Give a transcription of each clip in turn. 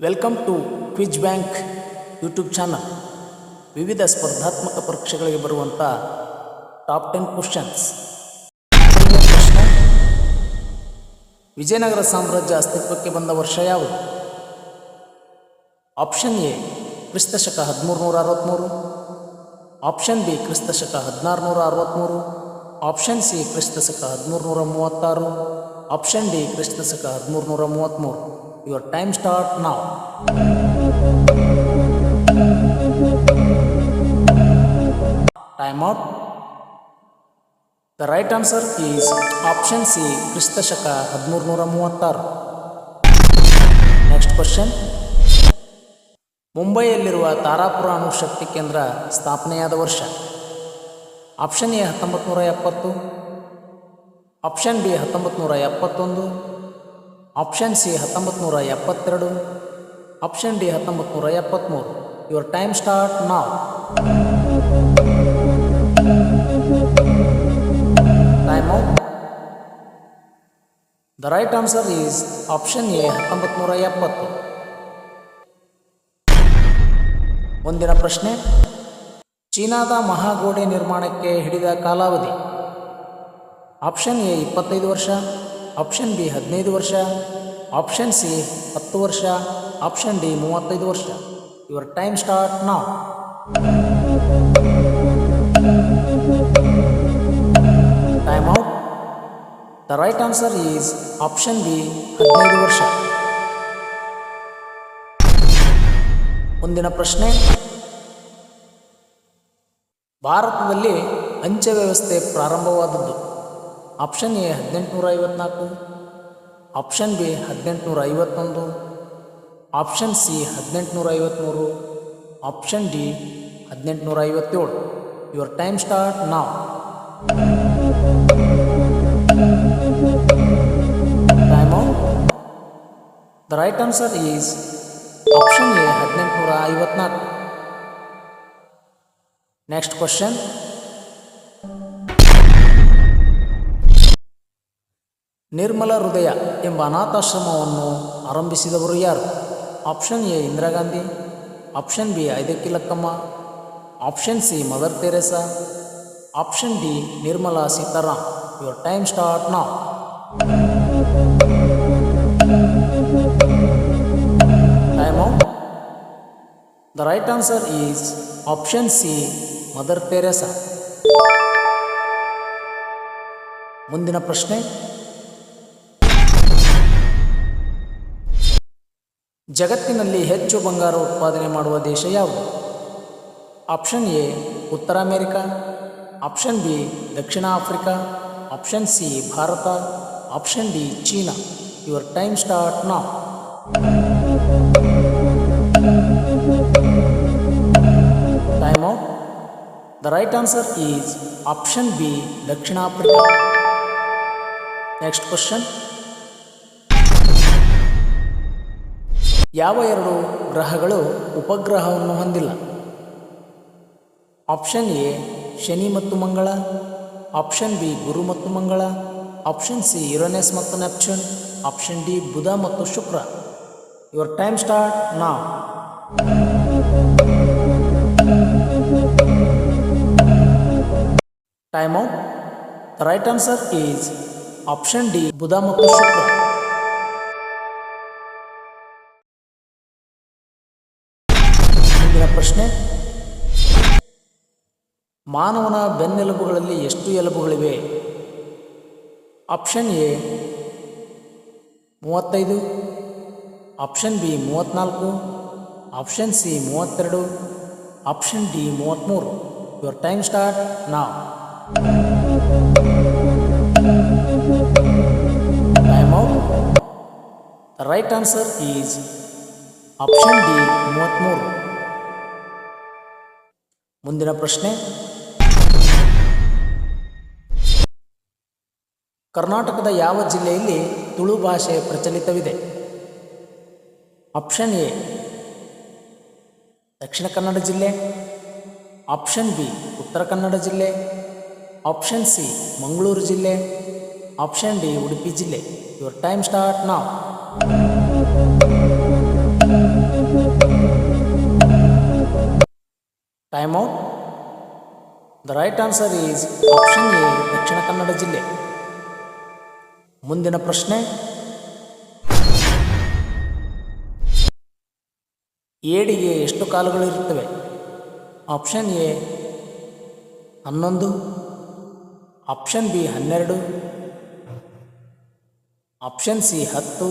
Welcome to quiz bank YouTube channel ವಿವಿಧ ಸ್ಪರ್ಧಾತ್ಮಕ ಪರೀಕ್ಷೆಗಳಿಗೆ ಬರುವಂಥ ಟಾಪ್ ಟೆನ್ ಕ್ವಶನ್ಸ್ ಪ್ರಶ್ನೆ ವಿಜಯನಗರ ಸಾಮ್ರಾಜ್ಯ ಅಸ್ತಿತ್ವಕ್ಕೆ ಬಂದ ವರ್ಷ ಯಾವುದು? ಆಪ್ಷನ್ ಎ ಕ್ರಿಸ್ತಶಕ ಹದಿಮೂರು ನೂರ ಅರವತ್ತ್ಮೂರು ಆಪ್ಷನ್ ಬಿ ಕ್ರಿಸ್ತಶಕ ಹದಿನಾರು ನೂರ ಅರವತ್ತ್ಮೂರು ಆಪ್ಷನ್ ಸಿ ಕ್ರಿಸ್ತಶಕ ಹದಿಮೂರು ನೂರ ಮೂವತ್ತಾರು. ಆಪ್ಷನ್ ಡಿ ಕ್ರಿಸ್ತಶಕ ಹದಿಮೂರು ನೂರ ಮೂವತ್ತ್ಮೂರು ಯುವರ್ ಟೈಮ್ ಸ್ಟಾರ್ಟ್ ನಾವು time out the right answer is option C ಕ್ರಿಸ್ತಶಕ ಹದಿಮೂರು ನೂರ ಮೂವತ್ತಾರು ನೆಕ್ಸ್ಟ್ ಕ್ವಶನ್ ಮುಂಬೈಯಲ್ಲಿರುವ ತಾರಾಪುರ ಅಣುಶಕ್ತಿ ಕೇಂದ್ರ ಸ್ಥಾಪನೆಯಾದ ವರ್ಷ. ಆಪ್ಷನ್ ಎ ಹತ್ತೊಂಬತ್ತು ನೂರ ಎಪ್ಪತ್ತು. ಆಪ್ಷನ್ ಬಿ ಹತ್ತೊಂಬತ್ತು ನೂರ ಎಪ್ಪತ್ತೊಂದು. ಆಪ್ಷನ್ ಸಿ ಹತ್ತೊಂಬತ್ತು ನೂರ ಎಪ್ಪತ್ತೆರಡು ಆಪ್ಷನ್ ಡಿ ಹತ್ತೊಂಬತ್ತು ನೂರ ಎಪ್ಪತ್ತ್ಮೂರು your time start now time out the right answer is option A ಹತ್ತೊಂಬತ್ತು ನೂರ ಎಪ್ಪತ್ತು ಮುಂದಿನ ಪ್ರಶ್ನೆ. ಚೀನಾದ ಮಹಾಗೋಡೆ ನಿರ್ಮಾಣಕ್ಕೆ ಹಿಡಿದ ಕಾಲಾವಧಿ. ಆಪ್ಷನ್ ಎ ಇಪ್ಪತ್ತೈದು ವರ್ಷ. ಆಪ್ಷನ್ ಬಿ ಹದಿನೈದು ವರ್ಷ, ಆಪ್ಷನ್ ಸಿ ಹತ್ತು ವರ್ಷ, ಆಪ್ಷನ್ ಡಿ ಮೂವತ್ತೈದು ವರ್ಷ. Your time start now time out the right answer is option B ಹದಿನೈದು ವರ್ಷ. ಮುಂದಿನ ಪ್ರಶ್ನೆ. ಭಾರತದಲ್ಲಿ ಅಂಚೆ ವ್ಯವಸ್ಥೆ ಪ್ರಾರಂಭವಾದದ್ದು. ಆಪ್ಷನ್ ಎ ಹದಿನೆಂಟುನೂರ ಐವತ್ನಾಲ್ಕು ಆಪ್ಷನ್ ಬಿ ಹದಿನೆಂಟುನೂರ ಐವತ್ತೊಂದು ಆಪ್ಷನ್ ಸಿ ಹದಿನೆಂಟುನೂರ ಐವತ್ತ್ಮೂರು ಆಪ್ಷನ್ ಡಿ ಹದಿನೆಂಟುನೂರ ಐವತ್ತೇಳು your time start now time the right answer is option A ಹದಿನೆಂಟುನೂರ ಐವತ್ನಾಲ್ಕು ನೆಕ್ಸ್ಟ್ ಕ್ವಶನ್ ನಿರ್ಮಲ ಹೃದಯ ಎಂಬ ಅನಾಥಾಶ್ರಮವನ್ನು ಆರಂಭಿಸಿದವರು ಯಾರು? Option A Indira Gandhi, option B ಐದಕ್ಕಿಲಕ್ಕಮ್ಮ option C Mother Teresa, option D Nirmala Sitharam. Your time start now time out the right answer is option C Mother Teresa ಮುಂದಿನ ಪ್ರಶ್ನೆ. ಜಗತ್ತಿನಲ್ಲಿ ಹೆಚ್ಚು ಬಂಗಾರ ಉತ್ಪಾದನೆ ಮಾಡುವ ದೇಶ ಯಾವುದು? ಆಪ್ಷನ್ ಎ ಉತ್ತರ America. Option B Dakshina Africa. Option C Bharat. Option D China. Your time start now time out the right answer is option B Dakshina Africa. Next question ಯಾವ ಎರಡು ಗ್ರಹಗಳು ಉಪಗ್ರಹವನ್ನು ಹೊಂದಿಲ್ಲ? ಆಪ್ಷನ್ ಎ, ಶನಿ ಮತ್ತು ಮಂಗಳ. Option B, ಗುರು ಮತ್ತು ಮಂಗಳ. Option C, ಯುರೋನೆಸ್ ಮತ್ತು Neptune. Option D, ಬುಧ ಮತ್ತು Shukra. Your time start now time out right answer is option D Budha ಮತ್ತು ಶುಕ್ರ. ಪ್ರಶ್ನೆ. ಮಾನವನ ಬೆನ್ನೆಲುಬುಗಳಲ್ಲಿ ಎಷ್ಟು ಎಲುಬುಗಳಿವೆ? ಆಪ್ಷನ್ ಎ ಮೂವತ್ತೈದು, ಆಪ್ಷನ್ ಬಿ ಮೂವತ್ತ್ನಾಲ್ಕು ಆಪ್ಷನ್ ಸಿ ಮೂವತ್ತೆರಡು, ಆಪ್ಷನ್ ಡಿ ಮೂವತ್ತ್ಮೂರು your time start now time out the right answer is option D ಮೂವತ್ತ್ಮೂರು ಮುಂದಿನ ಪ್ರಶ್ನೆ. ಕರ್ನಾಟಕದ ಯಾವ ಜಿಲ್ಲೆಯಲ್ಲಿ ತುಳು ಭಾಷೆ ಪ್ರಚಲಿತವಿದೆ? ಆಪ್ಷನ್ ಎ ದಕ್ಷಿಣ ಕನ್ನಡ ಜಿಲ್ಲೆ. ಆಪ್ಷನ್ ಬಿ ಉತ್ತರ ಕನ್ನಡ ಜಿಲ್ಲೆ. ಆಪ್ಷನ್ ಸಿ ಮಂಗಳೂರು ಜಿಲ್ಲೆ. ಆಪ್ಷನ್ ಡಿ ಉಡುಪಿ ಜಿಲ್ಲೆ. Your time start now time out? The right answer is option A Dakshina Kannada ಜಿಲ್ಲೆ. ಮುಂದಿನ ಪ್ರಶ್ನೆ. ಏಡಿಗೆ ಎಷ್ಟು ಕಾಲುಗಳಿರುತ್ತವೆ ಆಪ್ಷನ್ ಎ ಹನ್ನೊಂದು. ಆಪ್ಷನ್ ಬಿ ಹನ್ನೆರಡು. ಆಪ್ಷನ್ ಸಿ ಹತ್ತು.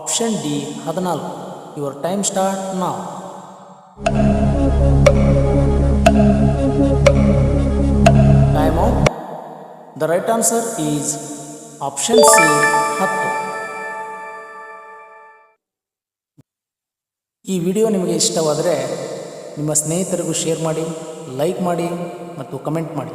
ಆಪ್ಷನ್ ಡಿ ಹದಿನಾಲ್ಕು. Your time start now time the right answer is option C ಹತ್ತು. ಈ ವಿಡಿಯೋ ನಿಮಗೆ ಇಷ್ಟವಾದರೆ ನಿಮ್ಮ ಸ್ನೇಹಿತರಿಗೂ ಶೇರ್ ಮಾಡಿ ಲೈಕ್ ಮಾಡಿ ಮತ್ತು ಕಮೆಂಟ್ ಮಾಡಿ.